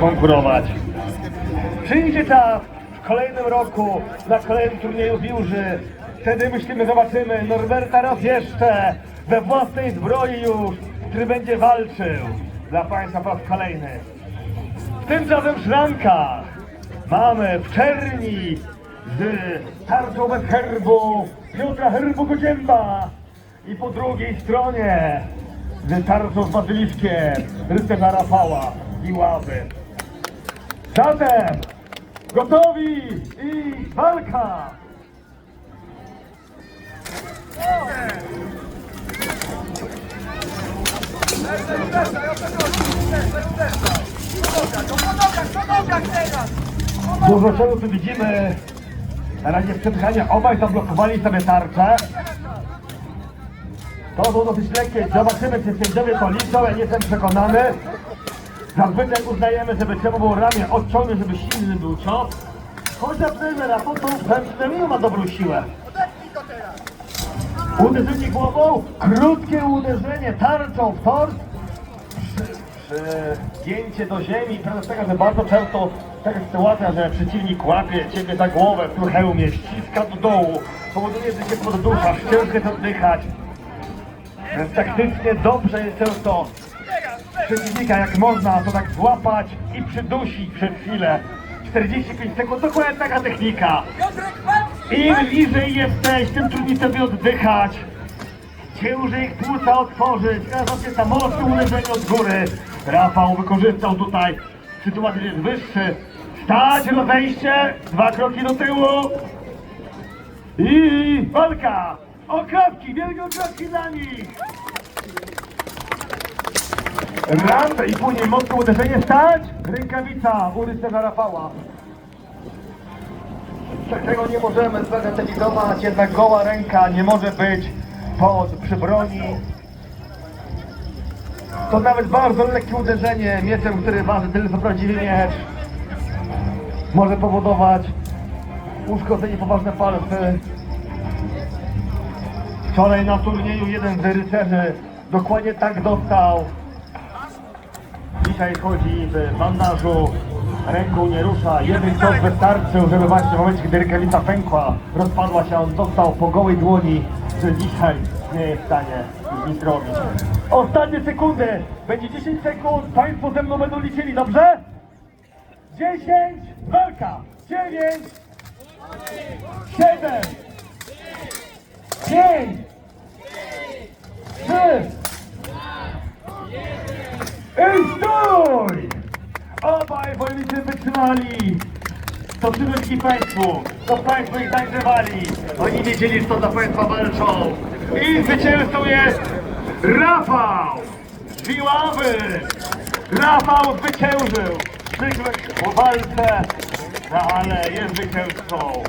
konkurować. Przyjdzie czas w kolejnym roku, na kolejnym turnieju w Jurzy. Wtedy myślimy, zobaczymy Norberta raz jeszcze we własnej zbroi już, który będzie walczył dla Państwa po raz kolejny. Tymczasem w szrankach mamy w czerni z tarczą bez herbu Piotra Herbu Godzięba i po drugiej stronie z tarczą z bazyliszkiem rycerza Rafała i ławy. Zatem gotowi i walka! Dużo czego tu widzimy. Na razie w przepychaniu obaj zablokowali sobie tarczę. To było dosyć lekkie. Zobaczymy, czy sędziowie to liczą. Ja nie jestem przekonany. Zazwyczaj uznajemy, żeby trzeba było ramię odciągnąć, żeby silny był cios. Chociaż po to przynajmniej ma dobrą siłę. Uderzenie głową, krótkie uderzenie tarczą w tors. Zdjęcie do ziemi, prawda tego, że bardzo często taka sytuacja, że przeciwnik łapie ciebie za głowę w hełmie, ściska do dołu, powoduje, że się podduszasz, ciężko oddychać. Taktycznie dobrze jest często przeciwnika, jak można, to tak złapać i przydusić przez chwilę. 45 sekund, dokładnie taka technika. Im bliżej jesteś, tym trudniej sobie oddychać. Ciężej ich płuca otworzyć. Teraz jest tam mocne uderzenie od góry. Rafał wykorzystał tutaj sytuację, jest wyższy. Stać, rozejście, dwa kroki do tyłu. I walka! Okropki, wielkie okropki dla nich! Raz i później mocne uderzenie, stać! Rękawica u rycerza Rafała. Tego nie możemy zbagatelizować, jednak goła ręka nie może być pod przy broni. To nawet bardzo lekkie uderzenie mieczem, który waży tyle co prawdziwy miecz, może powodować uszkodzenie poważne palce. Wczoraj na turnieju jeden z rycerzy dokładnie tak dostał. Dzisiaj chodzi w bandażu, ręką nie rusza. Jeden cios wystarczył, żeby właśnie w momencie, gdy rękawica pękła, rozpadła się, on dostał po gołej dłoni, że dzisiaj nie jest w stanie nic zrobić. Ostatnie sekundy, będzie 10 sekund, Państwo ze mną będą liczyli, dobrze? 10, walka, 9, 7, 5, Obaj wojownicy wytrzymali! To przywódki Państwu! To Państwo ich nagrywali! Oni wiedzieli, że to za Państwa walczą! I zwycięzcą jest Rafał! z Wiławy! Rafał zwyciężył! Zwykle po walce, no ale jest zwycięzcą!